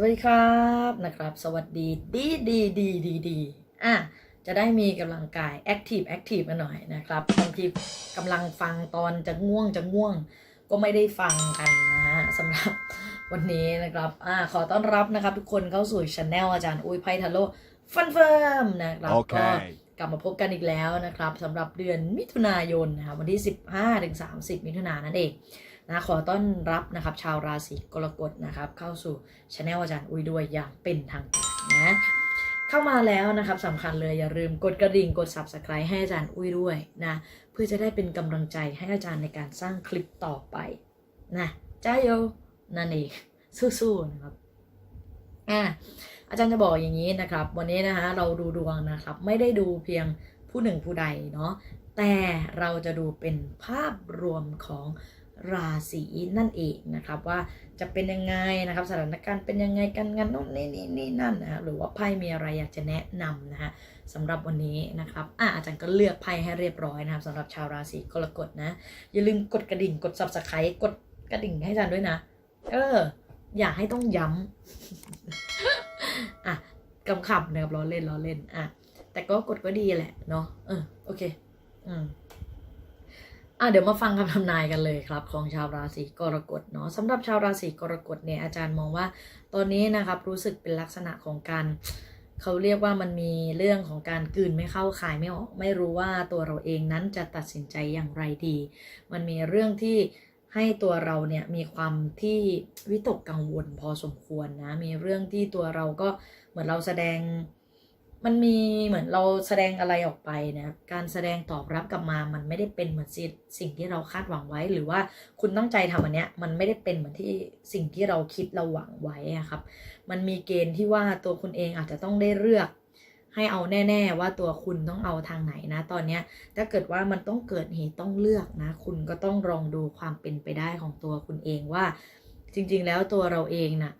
วัสดีครับนะครับ สวัสดีดีดีดีดีดีอะจะได้มีกำลังกายแอคทีฟแอคทีฟมาหน่อยนะครับบางทีกำลังฟังตอนจะง่วงจะง่วง ก็ไม่ได้ฟังกันนะฮะสำหรับวันนี้นะครับอ่าขอต้อนรับนะครับ ทุกคนเข้าสู่ช anel อาจารย์อุ้ยไพทาโร่ฟันเฟิร์มนะครับโอเคก็กลับมาพบกันอีกแล้วนะครับสำหรับเดือนมิถุนายนนะครับวันที่ 15-30 มิถุนายนนั่นเอง นะขอต้อนรับนะครับชาวราศีกรกฎนะครับเข้าสู่ช anel อาจารย์อุ้ยด้วยอย่างเป็นทางการนะเข้ามาแล้วนะครับสำคัญเลยอย่าลืมกดกระดิ่งกด subscribe ให้อาจารย์อุ้ยด้วยนะเพื่อจะได้เป็นกำลังใจให้อาจารย์ในการสร้างคลิปต่อไปนะจ้าโยนั่นเองสู้ๆนะครับอะอาจารย์จะบอกอย่างนี้นะครับ วันนี้นะคะเราดูดวงนะครับ ไม่ได้ดูเพียงผู้หนึ่งผู้ใดเนาะแต่เราจะดูเป็นภาพรวมของ ราศีนั่นเองนะครับว่าจะเป็นยังไงนะครับสถานการณ์เป็นยังไงกันงานโน่นนี่นี่นี่นั่นนะหรือว่าไพ่มีอะไรอยากจะแนะนำนะฮะสำหรับวันนี้นะครับอะอาจารย์ก็เลือกไพ่ให้เรียบร้อยนะครับสำหรับชาวราศีกรกฎนะ อย่าลืมกดกระดิ่งกด subscribe กดกระดิ่งให้อาจารย์ด้วยนะ เออ อย่าให้ต้องย้ำอะกำขับนะครับล้อเล่นล้อเล่นอะแต่ก็กดก็ดีแหละเนาะเออโอเค อืม อะเดี๋ยวมาฟังคำทำนายกันเลยครับ ของชาวราศีกรกฎเนาะสำหรับชาวราศีกรกฎเนี่ยอาจารย์มองว่า ตอนนี้นะครับรู้สึกเป็นลักษณะของการเขาเรียกว่ามันมีเรื่องของการกืนไม่เข้าขายไม่ออกไม่รู้ว่าตัวเราเองนั้นจะตัดสินใจอย่างไรดี มันมีเรื่องที่ให้ตัวเราเนี่ยมีความที่วิตกกังวลพอสมควรนะมีเรื่องที่ตัวเราก็เหมือนเราแสดง มันมีเหมือนเราแสดงอะไรออกไปนะการแสดงตอบรับกลับมา มันไม่ได้เป็นเหมือนสิสิ่งที่เราคาดหวังไว้ หรือว่าคุณตั้งใจทำอันเนี้ย มันไม่ได้เป็นเหมือนที่สิ่งที่เราคิดเราหวังไว้ครับ มันมีเกณฑ์ที่ว่าตัวคุณเองอาจจะต้องได้เลือก ให้เอาแน่ ๆ ว่าตัวคุณต้องเอาทางไหนนะ ตอนเนี้ยถ้าเกิดว่ามันต้องเกิดเหตุต้องเลือกนะ คุณก็ต้องลองดูความเป็นไปได้ของตัวคุณเองว่า จริง ๆ แล้วตัวเราเองน่ะ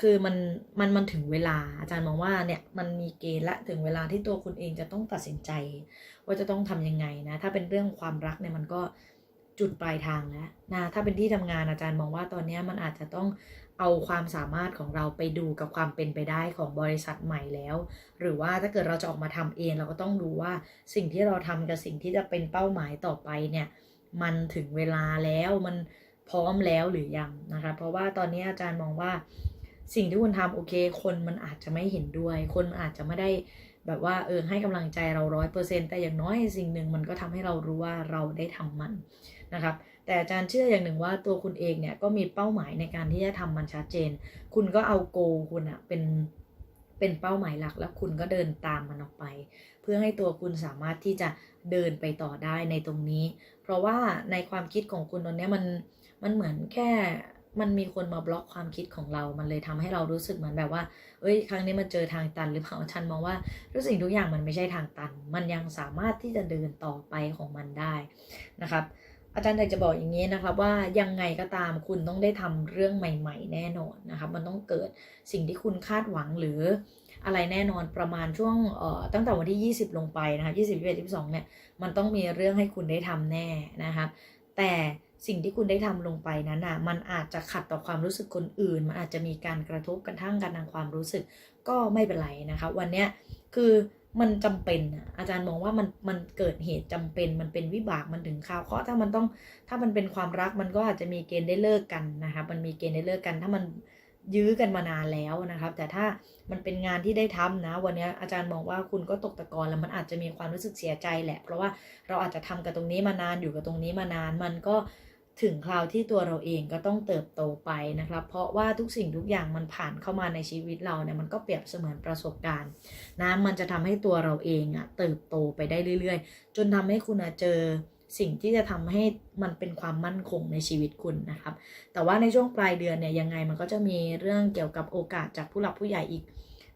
คือมันมันมันถึงเวลาอาจารย์มองว่าเนี่ยมันมีเกณฑ์ละถึงเวลาที่ตัวคุณเองจะต้องตัดสินใจ ว่าจะต้องทำยังไงนะ ถ้าเป็นเรื่องความรักเนี่ยมันก็จุดปลายทางแล้วนะถ้าเป็นที่ทำงานอาจารย์มองว่าตอนนี้มันอาจจะต้องเอาความสามารถของเราไปดูกับความเป็นไปได้ของบริษัทใหม่แล้ว หรือว่าถ้าเกิดเราจะออกมาทำเองเราก็ต้องดูว่าสิ่งที่เราทำกับสิ่งที่จะเป็นเป้าหมายต่อไปเนี่ยมันถึงเวลาแล้วมันพร้อมแล้วหรือยังนะคะเพราะว่าตอนนี้อาจารย์มองว่า สิ่งที่คุณทำโอเค คนมันอาจจะไม่เห็นด้วย คนอาจจะไม่ได้แบบว่าเออให้กำลังใจเราร้อยเปอร์เซ็นแต่อย่างน้อยสิ่งหนึ่งมันก็ทำให้เรารู้ว่าเราได้ทำมันนะครับ แต่อาจารย์เชื่ออย่างหนึ่งว่าตัวคุณเองเนี่ยก็มีเป้าหมายในการที่จะทำมันชัดเจน คุณก็เอาโกคุณอะเป็นเป็นเป้าหมายหลักแล้วคุณก็เดินตามมันออกไป เพื่อให้ตัวคุณสามารถที่จะเดินไปต่อได้ในตรงนี้ เพราะว่าในความคิดของคุณตอนนี้มันมันเหมือนแค่ มันมีคนมาบล็อกความคิดของเรา มันเลยทำให้เรารู้สึกเหมือนแบบว่า เอ้ย ครั้งนี้มันเจอทางตันหรือเปล่าฉันมองว่าทุกสิ่งทุกอย่างมันไม่ใช่ทางตัน มันยังสามารถที่จะเดินต่อไปของมันได้นะครับ อาจารย์อยากจะบอกอย่างนี้นะครับว่ายังไงก็ตามคุณต้องได้ทำเรื่องใหม่ ๆ แน่นอนนะครับ มันต้องเกิดสิ่งที่คุณคาดหวังหรืออะไรแน่นอนประมาณช่วงเอ่อตั้งแต่วันที่ 20 ลงไปนะคะ20 21 22เนี่ยมันต้องมีเรื่องให้คุณได้ทำแน่นะครับแต่ สิ่งที่คุณได้ทำลงไปนั้นอะมันอาจจะขัดต่อความรู้สึกคนอื่น มันอาจจะมีการกระทบกระทั่งกันทางความรู้สึกก็ไม่เป็นไรนะคะ วันเนี้ยคือมันจำเป็นอะอาจารย์มองว่ามันมันเกิดเหตุจำเป็น มันเป็นวิบากมันถึงข่าวเคราะห์ถ้ามันต้องถ้ามันเป็นความรักมันก็อาจจะมีเกณฑ์ได้เลิกกันนะคะมันมีเกณฑ์ได้เลิกกัน ถ้ามันยื้อกันมานานแล้วนะครับ แต่ถ้ามันเป็นงานที่ได้ทำนะ วันนี้อาจารย์มองว่าคุณก็ตกตะกอนแล้วมันอาจจะมีความรู้สึกเสียใจแหละ เพราะว่าเราอาจจะทำกับตรงนี้มานานอยู่กับตรงนี้มานานมันก็ ถึงคราวที่ตัวเราเองก็ต้องเติบโตไปนะครับ เพราะว่าทุกสิ่งทุกอย่างมันผ่านเข้ามาในชีวิตเราเนี่ยมันก็เปรียบเสมือนประสบการณ์นะมันจะทำให้ตัวเราเองอะเติบโตไปได้เรื่อย ๆ จนทำให้คุณเจอสิ่งที่จะทำให้มันเป็นความมั่นคงในชีวิตคุณนะครับ แต่ว่าในช่วงปลายเดือนเนี่ยยังไงมันก็จะมีเรื่องเกี่ยวกับโอกาสจากผู้หลักผู้ใหญ่อีก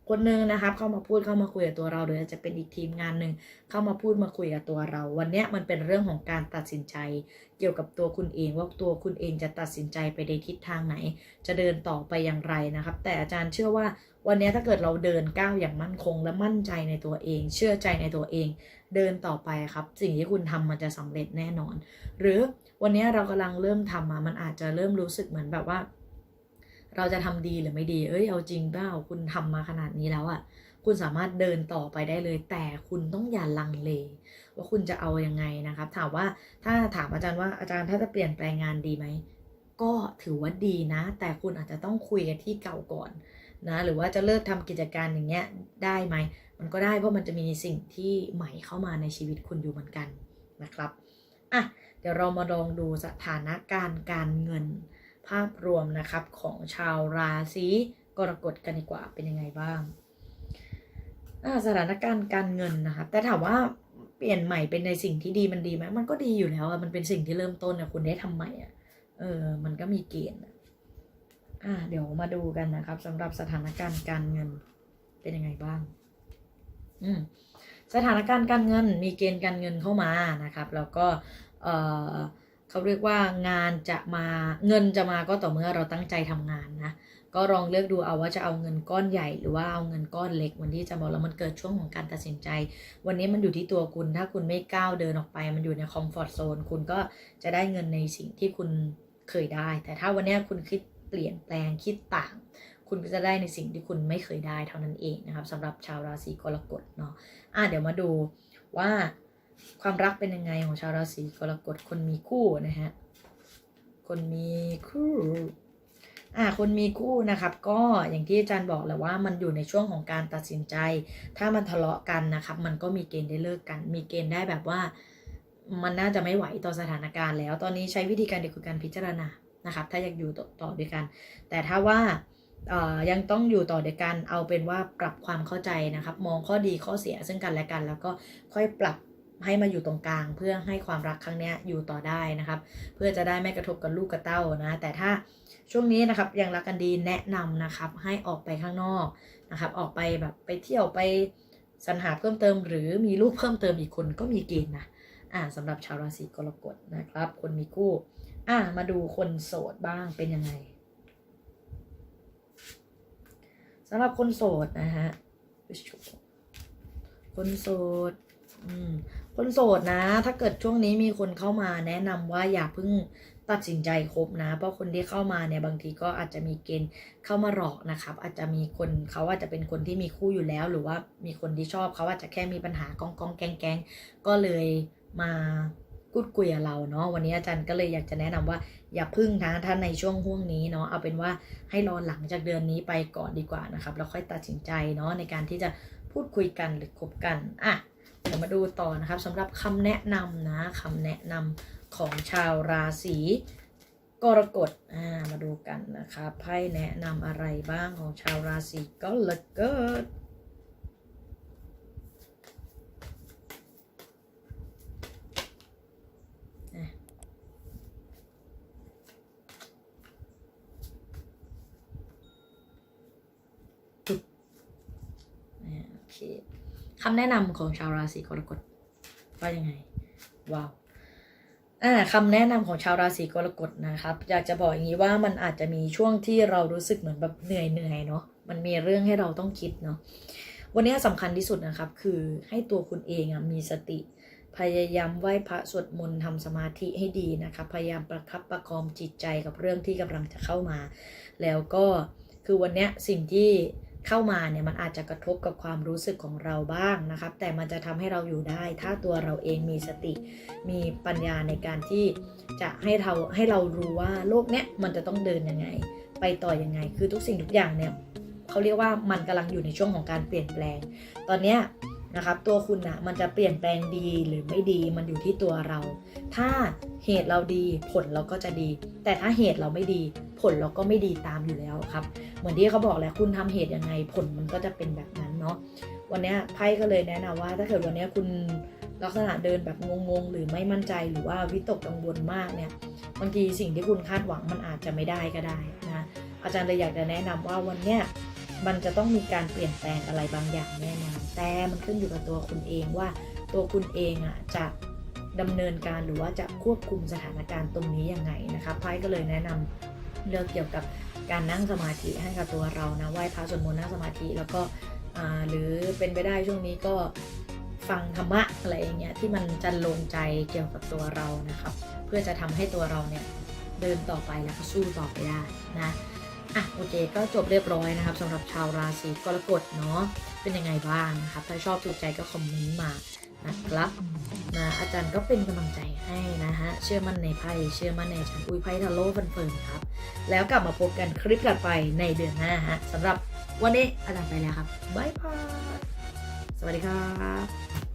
คนหนึ่งนะครับเข้ามาพูดเข้ามาคุยกับตัวเราหรืออาจจะเป็นอีกทีมงานหนึ่งเข้ามาพูดมาคุยกับตัวเรา วันนี้มันเป็นเรื่องของการตัดสินใจ เกี่ยวกับตัวคุณเองว่าตัวคุณเองจะตัดสินใจไปในทิศทางไหน จะเดินต่อไปอย่างไรนะครับ แต่อาจารย์เชื่อว่าวันนี้ถ้าเกิดเราเดินก้าวอย่างมั่นคง และมั่นใจในตัวเอง เชื่อใจในตัวเอง เดินต่อไปครับ สิ่งที่คุณทำมันจะสำเร็จแน่นอน หรือวันนี้เรากำลังเริ่มทำมามันอาจจะเริ่มรู้สึกเหมือนแบบว่า เราจะทำดีหรือไม่ดี เอ้ย เอาจริงเปล่าคุณทำมาขนาดนี้แล้วอะคุณสามารถเดินต่อไปได้เลย แต่คุณต้องอย่าลังเล ว่าคุณจะเอายังไงนะครับ ถามว่าถ้าถามอาจารย์ว่าอาจารย์ถ้าจะเปลี่ยนแปลงงานดีไหม ก็ถือว่าดีนะ แต่คุณอาจจะต้องคุยกันที่เก่าก่อนนะ หรือว่าจะเลิกทำกิจการอย่างเงี้ยได้ไหม มันก็ได้เพราะมันจะมีสิ่งที่ใหม่เข้ามาในชีวิตคุณอยู่เหมือนกันนะครับ อะ เดี๋ยวเรามาลองดูสถานการณ์การเงิน ภาพรวมนะครับของชาวราศีกรกฎกันดีกว่าเป็นยังไงบ้างอ่าสถานการณ์การเงินนะครับแต่ถามว่าเปลี่ยนใหม่เป็นในสิ่งที่ดีมันดีไหมมันก็ดีอยู่แล้วอะมันเป็นสิ่งที่เริ่มต้นอะคุณได้ทำใหม่อะเออมันก็มีเกณฑ์อะอ่าเดี๋ยวมาดูกันนะครับสำหรับสถานการณ์การเงินเป็นยังไงบ้าง อืมสถานการณ์การเงินมีเกณฑ์การเงินเข้ามานะครับ แล้วก็เออ เขาเรียกว่างานจะมาเงินจะมาก็ต่อเมื่อเราตั้งใจทำงานนะก็ลองเลือกดูเอาว่าจะเอาเงินก้อนใหญ่หรือว่าเอาเงินก้อนเล็ก วันที่จะบอกแล้วมันเกิดช่วงของการตัดสินใจ วันนี้มันอยู่ที่ตัวคุณ ถ้าคุณไม่ก้าวเดินออกไป มันอยู่ในคอมฟอร์ทโซนคุณก็จะได้เงินในสิ่งที่คุณเคยได้ แต่ถ้าวันนี้คุณคิดเปลี่ยนแปลงคิดต่าง คุณก็จะได้ในสิ่งที่คุณไม่เคยได้เท่านั้นเองนะครับสำหรับชาวราศีกรกฎเนาะอะเดี๋ยวมาดูว่า ความรักเป็นยังไงของชาวราศีกรกฎคนมีคู่นะฮะคนมีคู่อะคนมีคู่นะครับ ก็อย่างที่อาจารย์บอกแหละว่ามันอยู่ในช่วงของการตัดสินใจ ถ้ามันทะเลาะกันนะครับ มันก็มีเกณฑ์ได้เลิกกัน มีเกณฑ์ได้แบบว่า มันน่าจะไม่ไหวต่อสถานการณ์แล้ว ตอนนี้ใช้วิธีการเด็กคือการพิจารณานะครับ ถ้าอยากอยู่ต่อด้วยกัน แต่ถ้าว่ายังต้องอยู่ต่อด้วยกัน เอาเป็นว่าปรับความเข้าใจนะครับ มองข้อดีข้อเสียซึ่งกันและกัน แล้วก็ค่อยปรับ ให้มาอยู่ตรงกลางเพื่อให้ความรักครั้งนี้อยู่ต่อได้นะครับ เพื่อจะได้ไม่กระทบกับลูกกับเต้านะ แต่ถ้าช่วงนี้นะครับยังรักกันดีแนะนำนะครับ ให้ออกไปข้างนอกนะครับ ออกไปแบบไปเที่ยวไปสรรหาเพิ่มเติม หรือมีลูกเพิ่มเติมอีกคนก็มีเกณฑ์นะอ่าสำหรับชาวราศีกรกฎนะครับ คนมีคู่อ่ามาดูคนโสดบ้างเป็นยังไงสำหรับคนโสดนะฮะคนโสด คนโสดนะ ถ้าเกิดช่วงนี้มีคนเข้ามาแนะนำว่าอย่าเพิ่งตัดสินใจคบนะ เพราะคนที่เข้ามาเนี่ยบางทีก็อาจจะมีเกณฑ์เข้ามาหลอกนะครับ อาจจะมีคนเขาอาจจะเป็นคนที่มีคู่อยู่แล้ว หรือว่ามีคนที่ชอบเขาอาจจะแค่มีปัญหากองกองแกงแกงก็เลยมาพูดคุยกับเราเนาะวันนี้อาจารย์ก็เลยอยากจะแนะนำว่า อย่าพึ่งนะถ้าในช่วงห่วงนี้เนาะเอาเป็นว่าให้รอหลังจากเดือนนี้ไปก่อนดีกว่านะครับแล้วค่อยตัดสินใจเนาะในการที่จะพูดคุยกันหรือคบกันอะ เดี๋ยวมาดูต่อนะครับสำหรับคำแนะนำนะคำแนะนำของชาวราศีกรกฎอ่ามาดูกันนะคะไพ่แนะนำอะไรบ้างของชาวราศีกรกฎ โอเค คำแนะนำของชาวราศีกรกฎว่ายังไงว้าวอ่าคำแนะนำของชาวราศีกรกฎนะครับ อยากจะบอกอย่างนี้ว่ามันอาจจะมีช่วงที่เรารู้สึกเหมือนแบบเหนื่อยเหนื่อยเนาะมันมีเรื่องให้เราต้องคิดเนาะวันนี้สำคัญที่สุดนะครับ คือให้ตัวคุณเองอะมีสติ พยายามไหว้พระสวดมนต์ทำสมาธิให้ดีนะครับพยายามประคับประคองจิตใจกับเรื่องที่กำลังจะเข้ามา แล้วก็คือวันนี้สิ่งที่ เข้ามาเนี่ยมันอาจจะกระทบกับความรู้สึกของเราบ้างนะครับ แต่มันจะทำให้เราอยู่ได้ ถ้าตัวเราเองมีสติ มีปัญญาในการที่จะให้เราให้เรารู้ว่าโลกเนี้ยมันจะต้องเดินยังไง ไปต่อยังไง คือทุกสิ่งทุกอย่างเนี่ยเขาเรียกว่ามันกำลังอยู่ในช่วงของการเปลี่ยนแปลง ตอนเนี้ย นะครับตัวคุณนะมันจะเปลี่ยนแปลงดีหรือไม่ดีมันอยู่ที่ตัวเรา ถ้าเหตุเราดีผลเราก็จะดี แต่ถ้าเหตุเราไม่ดี ผลเราก็ไม่ดีตามอยู่แล้วครับ เหมือนที่เขาบอกแหละคุณทำเหตุยังไงผลมันก็จะเป็นแบบนั้นเนาะวันนี้ไพ่ก็เลยแนะนำว่า ถ้าเกิดวันนี้คุณลักษณะเดินแบบงงๆ หรือไม่มั่นใจหรือว่าวิตกกังวลมากเนี่ยบางทีสิ่งที่คุณคาดหวังมันอาจจะไม่ได้ก็ได้นะอาจารย์เลยอยากจะแนะนำว่าวันเนี้ย มันจะต้องมีการเปลี่ยนแปลงอะไรบางอย่างแน่นอนแต่มันขึ้นอยู่กับตัวคุณเองว่าตัวคุณเองอะจะดำเนินการหรือว่าจะควบคุมสถานการณ์ตรงนี้ยังไงนะคะไพ่ก็เลยแนะนำเรื่องเกี่ยวกับการนั่งสมาธิให้กับตัวเรานะไหว้พระสวดมนต์นั่งสมาธิแล้วก็หรือเป็นไปได้ช่วงนี้ก็ฟังธรรมะอะไรอย่างเงี้ยที่มันจะลงใจเกี่ยวกับตัวเรานะครับ เพื่อจะทำให้ตัวเราเนี่ยเดินต่อไปแล้วก็สู้ต่อไปได้นะ อะโอเคก็จบเรียบร้อยนะครับสำหรับชาวราศีกรกฎเนาะเป็นยังไงบ้างนะครับ ถ้าชอบถูกใจก็คอมเมนต์มานะครับนะอาจารย์ก็เป็นกำลังใจให้นะฮะเชื่อมั่นในไพ่เชื่อมั่นในอาจารย์อุ้ยไพ่ทาโร่เฟิร์นครับ แล้วกลับมาพบกันคลิปถัดไปในเดือนหน้าฮะสำหรับวันนี้อาจารย์ไปแล้วครับบ๊ายบายสวัสดีครับ